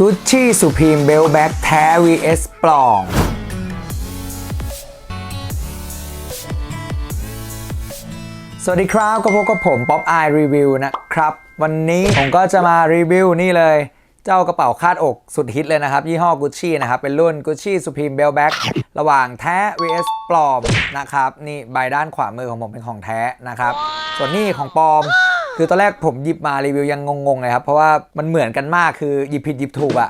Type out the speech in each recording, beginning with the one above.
Gucci Supreme Belt Bag แท้ vs ปลอมสวัสดีครับก็พบกับผมป๊อปอายรีวิวนะครับ วันนี้ผมก็จะมารีวิวนี่เลย เจ้ากระเป๋าคาดอกสุดฮิตเลยนะครับ ยี่ห้อ Gucci นะครับ เป็นรุ่น Gucci Supreme Belt Bag ระหว่างแท้ vs ปลอมนะครับ นี่ใบด้านขวามือของผมเป็นของแท้นะครับ ส่วนนี่ของปลอม คือตอนแรกผมหยิบมารีวิวยังงงๆเลยครับ เพราะว่ามันเหมือนกันมากคือหยิบผิดหยิบถูกอะ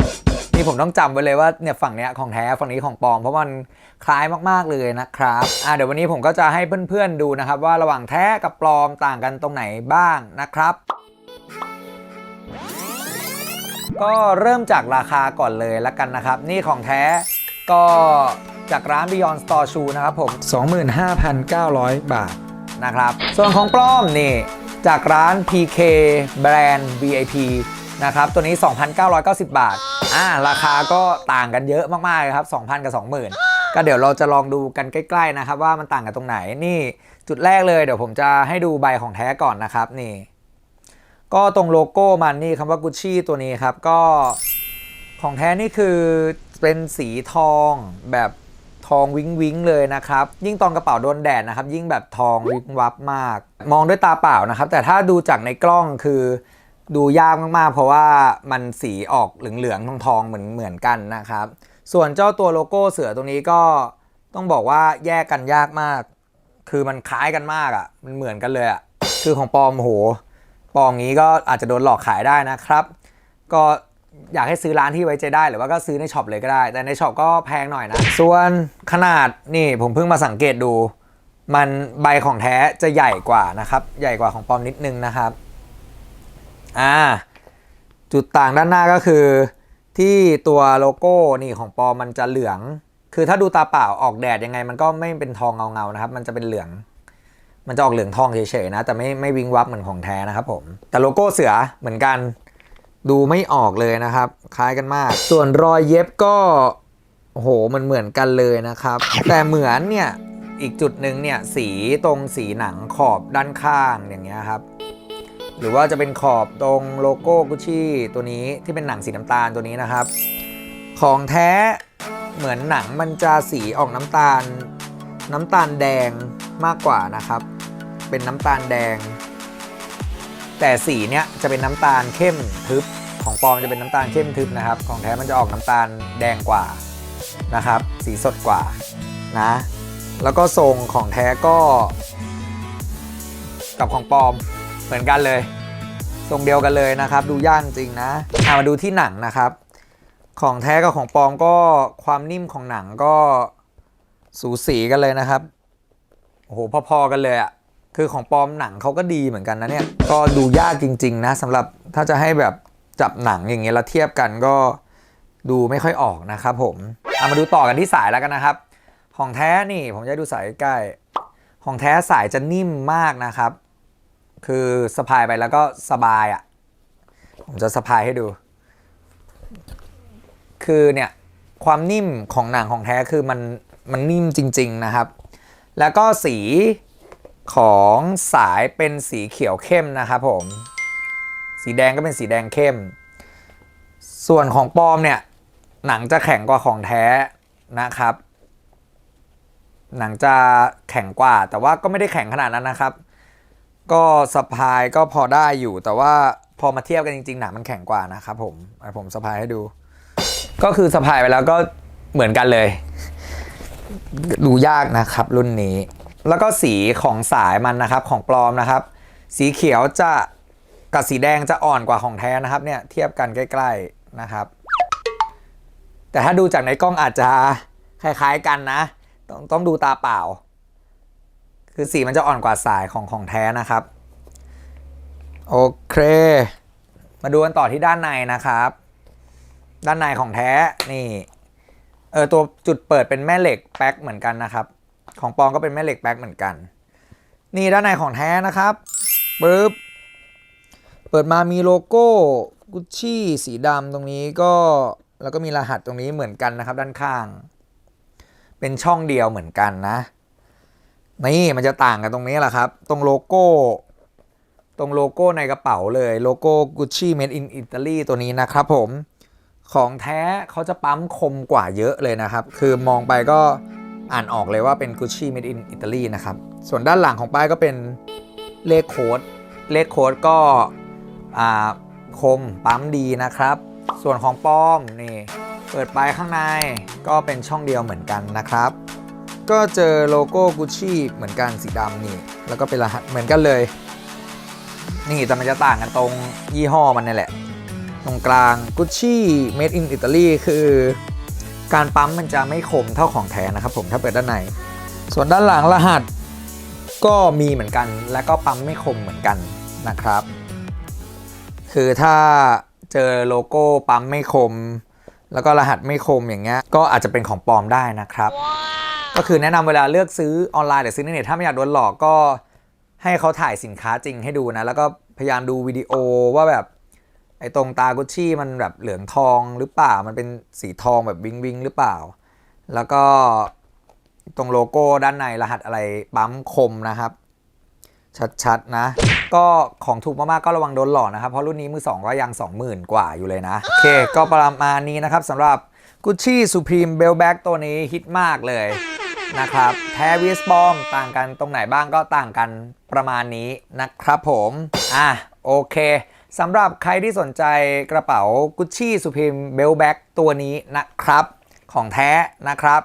นี่ผมต้องจำไว้เลยว่าเนี่ยฝั่งเนี้ยของแท้ฝั่งนี้ของปลอม เพราะมันคล้ายมากๆเลยนะครับอะเดี๋ยววันนี้ผมก็จะให้เพื่อนๆดูนะครับ ว่าระหว่างแท้กับปลอมต่างกันตรงไหนบ้างนะครับก็เริ่มจากราคาก่อนเลยละกันนะครับ นี่ของแท้ก็จากร้าน Beyond Store Shoe นะครับผม 25,900 บาทนะครับ ส่วนของปลอมนี่ จากร้าน PK Brand VIP นะครับ ตัวนี้ 2,990 บาท อ่า ราคาก็ต่างกันเยอะมากๆเลยครับ 2,000 กับ 20,000 ก็เดี๋ยวเราจะลองดูกันใกล้ ๆ นะครับ ว่ามันต่างกันตรงไหน นี่จุดแรกเลย เดี๋ยวผมจะให้ดูใบของแท้ก่อนนะครับ นี่ ก็ตรงโลโก้มันนี่คำว่า Gucci ตัวนี้ครับ ก็ของแท้นี่คือเป็นสีทองแบบ ทองวิ้งวิ้งเลยนะครับ ยิ่งตอนกระเป๋าโดนแดดนะครับ ยิ่งแบบทองวิ้งวับมาก มองด้วยตาเปล่านะครับ แต่ถ้าดูจากในกล้องคือดูยากมากๆ เพราะว่ามันสีออกเหลืองๆทองๆเหมือนเหมือนกันนะครับ ส่วนเจ้าตัวโลโก้เสือตรงนี้ก็ต้องบอกว่าแยกกันยากมาก คือมันคล้ายกันมากอะ่ะ มันเหมือนกันเลยอะ่ะ คือของปลอมโหปอมงี้ก็อาจจะโดนหลอกขายได้นะครับ ก็ อยากให้ซื้อร้านที่ไว้ใจได้หรือว่าก็ซื้อในช็อปเลยก็ได้ แต่ในช็อปก็แพงหน่อยนะ ส่วนขนาดนี่ผมเพิ่งมาสังเกตดู มันใบของแท้จะใหญ่กว่านะครับ ใหญ่กว่าของปลอมนิดนึงนะครับอ่าจุดต่างด้านหน้าก็คือ ที่ตัวโลโก้นี่ของปลอมมันจะเหลือง คือถ้าดูตาเปล่าออกแดดยังไง มันก็ไม่เป็นทองเงาๆนะครับ มันจะเป็นเหลือง มันจะออกเหลืองทองเฉยๆนะ แต่ไม่ไม่วิงวับเหมือนของแท้นะครับผมแต่โลโก้เสือเหมือนกัน ดูไม่ออกเลยนะครับ คล้ายกันมาก ส่วนรอยเย็บก็โหมันเหมือนกันเลยนะครับ แต่เหมือนเนี่ยอีกจุดหนึ่งเนี่ยสีตรงสีหนังขอบด้านข้างอย่างเงี้ยครับ หรือว่าจะเป็นขอบตรงโลโก้กุชชี่ตัวนี้ที่เป็นหนังสีน้ำตาลตัวนี้นะครับ ของแท้เหมือนหนังมันจะสีออกน้ำตาล น้ำตาลแดงมากกว่านะครับ เป็นน้ำตาลแดง แต่สีเนี้ยจะเป็นน้ำตาลเข้มทึบ ของปลอมจะเป็นน้ำตาลเข้มทึบนะครับ ของแท้มันจะออกน้ำตาลแดงกว่านะครับ สีสดกว่านะ แล้วก็ทรงของแท้ก็ กับของปลอมเหมือนกันเลย ทรงเดียวกันเลยนะครับ ดูย่ากจริงนะามาดูที่หนังนะครับ ของแท้กับของปลอมก็ความนิ่มของหนังก็สูสีกันเลยนะครับโอ้โหพอๆกันเลยอะ่ะ คือของปลอมหนังเขาก็ดีเหมือนกันนะเนี่ย ก็ดูยากจริง ๆ นะสำหรับถ้าจะให้แบบจับหนังอย่างเงี้ยแล้วเทียบกันก็ดูไม่ค่อยออกนะครับผมเอามาดูต่อกันที่สายแล้วกันนะครับ ของแท้นี่ผมจะดูสายใกล้ ของแท้สายจะนิ่มมากนะครับ คือสะพายไปแล้วก็สบายอะ่ะ ผมจะสะพายให้ดู คือเนี่ยความนิ่มของหนังของแท้คือมันมันนิ่มจริง ๆนะครับ แล้วก็สี ของสายเป็นสีเขียวเข้มนะครับผม สีแดงก็เป็นสีแดงเข้ม ส่วนของปลอมเนี่ย หนังจะแข็งกว่าของแท้นะครับ หนังจะแข็งกว่า แต่ว่าก็ไม่ได้แข็งขนาดนั้นนะครับ ก็สะพายก็พอได้อยู่ แต่ว่าพอมาเทียบกันจริงๆ หนังมันแข็งกว่านะครับผมอะผมสะพายให้ดู ก็คือสะพายไปแล้วก็เหมือนกันเลย ดูยากนะครับรุ่นนี้ แล้วก็สีของสายมันนะครับของปลอมนะครับ สีเขียวจะกับสีแดงจะอ่อนกว่าของแท้นะครับเนี่ยเทียบกันใกล้ ๆนะครับ แต่ถ้าดูจากในกล้องอาจจะคล้ายๆกันนะ ต้องต้องดูตาเปล่า คือสีมันจะอ่อนกว่าสายของของแท้นะครับ โอเค มาดูกันต่อที่ด้านในนะครับ ด้านในของแท้นี่เออตัวจุดเปิดเป็นแม่เหล็กแป๊กเหมือนกันนะครับ ของปลอมก็เป็นแม่เหล็กแป๊กเหมือนกัน นี่ด้านในของแท้นะครับปึ๊บเปิดมามีโลโก้กุชชี่สีดำตรงนี้ก็แล้วก็มีรหัสตรงนี้เหมือนกันนะครับด้านข้าง เป็นช่องเดียวเหมือนกันนะนี่มันจะต่างกันตรงนี้แหละครับ ตรงโลโก้ ตรงโลโก้ในกระเป๋าเลยโลโก้ Gucci Made in Italy ตัวนี้นะครับผม ของแท้เขาจะปั๊มคมกว่าเยอะเลยนะครับ คือมองไปก็ อ่านออกเลยว่าเป็น Gucci made in Italy นะครับ ส่วนด้านหลังของป้ายก็เป็นเลขโค้ด เลขโค้ดก็คมปั๊มดีนะครับ ส่วนของป้อมนี่เปิดไปข้างในก็เป็นช่องเดียวเหมือนกันนะครับ ก็เจอโลโก้ Gucci เหมือนกันสีดำนี่ แล้วก็เป็นรหัสเหมือนกันเลย นี่แต่มันจะต่างกันตรงยี่ห้อมันนี่แหละ ตรงกลาง Gucci made in Italy คือ การปั๊มมันจะไม่คมเท่าของแท้นะครับผมถ้าเปิดด้านใน ส่วนด้านหลังรหัสก็มีเหมือนกัน และก็ปั๊มไม่คมเหมือนกันนะครับ คือถ้าเจอโลโก้ปั๊มไม่คม แล้วก็รหัสไม่คมอย่างเงี้ยก็อาจจะเป็นของปลอมได้นะครับ ก็คือแนะนำเวลาเลือกซื้อออนไลน์หรือซื้อในเน็ตถ้าไม่อยากโดนหลอกก็ให้เขาถ่ายสินค้าจริงให้ดูนะ แล้วก็พยายามดูวิดีโอว่าแบบไอ้ตรงตากุชชี่มันแบบเหลืองทองหรือเปล่า มันเป็นสีทองแบบวิงวิงหรือเปล่า แล้วก็ตรงโลโก้ด้านในรหัสอะไรปั๊มคมนะครับ ชัดๆนะ ก็ของถูกมากๆก็ระวังโดนหลอกนะครับ เพราะรุ่นนี้มือสองก็ยัง 20,000 กว่าอยู่เลยนะ โอเค ก็ประมาณนี้นะครับสำหรับ Gucci Supreme Bell Bag ตัวนี้ฮิตมากเลยนะครับแท้วิสบอมต่างกันตรงไหนบ้างก็ต่างกันประมาณนี้นะครับผม อะ โอเค สำหรับใครที่สนใจกระเป๋า Gucci Supreme Bell Bag ตัวนี้นะครับ ของแท้นะครับ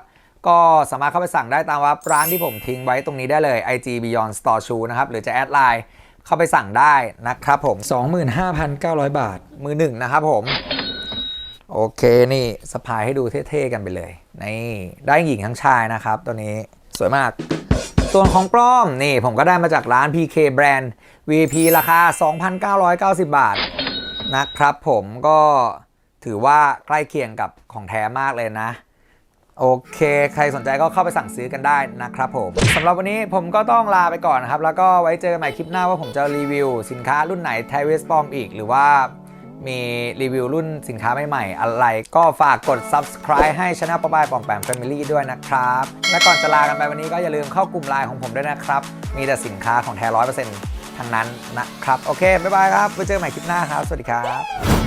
ก็สามารถเข้าไปสั่งได้ตามว่าร้านที่ผมทิ้งไว้ตรงนี้ได้เลย IG Beyond Store Shoe นะครับ หรือจะแอดไลน์เข้าไปสั่งได้นะครับผม 25,900 บาท มือหนึ่งนะครับผม โอเคนี่สะพายให้ดูเท่ๆกันไปเลย นี่ ได้หญิงทั้งชายนะครับ ตัวนี้สวยมาก ส่วนของปลอมนี่ผมก็ได้มาจากร้าน PK Brand VP ราคา 2,990 บาท นะครับผมก็ถือว่าใกล้เคียงกับของแท้มากเลยนะ โอเค ใครสนใจก็เข้าไปสั่งซื้อกันได้นะครับผมสำหรับวันนี้ผมก็ต้องลาไปก่อนนะครับ แล้วก็ไว้เจอกันใหม่คลิปหน้าว่าผมจะรีวิว สินค้ารุ่นไหนไทเวสปอมอีกหรือว่า มีรีวิวรุ่นสินค้าใหม่ๆ อะไร ก็ฝากกด subscribe ให้ช anel ปอบายปองแปม Family ด้วยนะครับ และก่อนจะลากันไปวันนี้ก็อย่าลืมเข้ากลุ่มไลน์ของผมด้วยนะครับ มีแต่สินค้าของแท้ร้อยเปอร์เซ็นต์ทั้งนั้นนะครับ โอเค บ๊ายบายครับไว้เจอกันใหม่คลิปหน้าครับ สวัสดีครับ